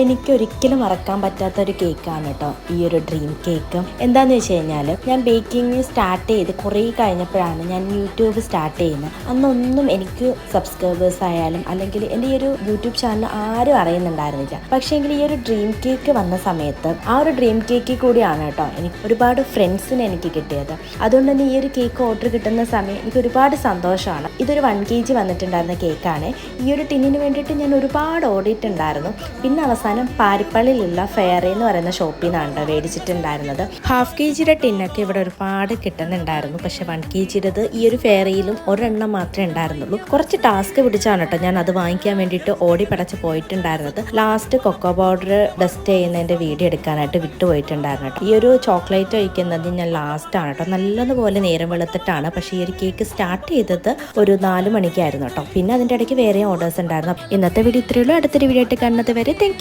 എനിക്കൊരിക്കലും മറക്കാൻ പറ്റാത്ത ഒരു കേക്കാണ് കേട്ടോ ഈ ഒരു ഡ്രീം കേക്ക് എന്താന്ന് വെച്ച് കഴിഞ്ഞാൽ ഞാൻ ബേക്കിംഗ് സ്റ്റാർട്ട് ചെയ്ത് കുറേ കഴിഞ്ഞപ്പോഴാണ് ഞാൻ യൂട്യൂബ് സ്റ്റാർട്ട് ചെയ്യുന്നത്. അന്നൊന്നും എനിക്ക് സബ്സ്ക്രൈബേഴ്സ് ആയാലും അല്ലെങ്കിൽ എന്റെ ഈ ഒരു യൂട്യൂബ് ചാനൽ ആരും അറിയുന്നുണ്ടായിരുന്നില്ല. പക്ഷേ എങ്കിൽ ഈ ഒരു ഡ്രീം കേക്ക് വന്ന സമയത്ത് ആ ഒരു ഡ്രീം കേക്കിൽ കൂടിയാണ് കേട്ടോ എനിക്ക് ഒരുപാട് ഫ്രണ്ട്സിന് എനിക്ക് കിട്ടിയത്. അതുകൊണ്ട് തന്നെ ഈ ഒരു കേക്ക് ഓർഡർ കിട്ടുന്ന സമയം എനിക്ക് ഒരുപാട് സന്തോഷമാണ്. ഇതൊരു വൺ കെ ജി വന്നിട്ടുണ്ടായിരുന്ന കേക്കാണ് ഈ ഒരു ടിന്നിന് വേണ്ടിയിട്ട് ഞാൻ ഒരുപാട് ഓടിയിട്ടുണ്ടായിരുന്നു. പിന്നെ അവസാനം പാരിപ്പള്ളിയിലുള്ള ഫെയറി എന്ന് പറയുന്ന ഷോപ്പിൽ നിന്നാണ് മേടിച്ചിട്ടുണ്ടായിരുന്നത്. ഹാഫ് കെ ജിയുടെ ടിന്നൊക്കെ ഇവിടെ ഒരുപാട് കിട്ടുന്നുണ്ടായിരുന്നു. പക്ഷെ വൺ കെ ജിയുടേത് ഈ ഒരു ഫെയറിയിലും ഒരെണ്ണം മാത്രമേ ഉണ്ടായിരുന്നുള്ളൂ. കുറച്ച് ടാസ്ക് പിടിച്ചാണ് കേട്ടോ ഞാൻ അത് വാങ്ങിക്കാൻ വേണ്ടിയിട്ട് ഓടി പടച്ച് പോയിട്ടുണ്ടായിരുന്നത്. ലാസ്റ്റ് കൊക്കോ പൗഡർ ഡസ്റ്റ് ചെയ്യുന്നതിന്റെ വീഡിയോ എടുക്കാനായിട്ട് വിട്ടുപോയിട്ടുണ്ടായിരുന്നു കേട്ടോ ഈ ഒരു ചോക്ലേറ്റ് ഒഴിക്കുന്നത് ഞാൻ ലാസ്റ്റ് ആണ് കേട്ടോ നല്ലതുപോലെ നേരം വെളുത്തിട്ടാണ്. പക്ഷേ ഈ ഒരു കേക്ക് സ്റ്റാർട്ട് ചെയ്തത് ഒരു നാല് മണിക്കായിരുന്നു കേട്ടോ പിന്നെ അതിന്റെ ഇടയ്ക്ക് വേറെ ഓർഡേഴ്സ് ഉണ്ടായിരുന്നു. ഇന്നത്തെ വീഡിയോ ഇത്രയുള്ളൂ അടുത്തൊരു വീഡിയോ ആയിട്ട് കാണുന്നത് വരെ താങ്ക്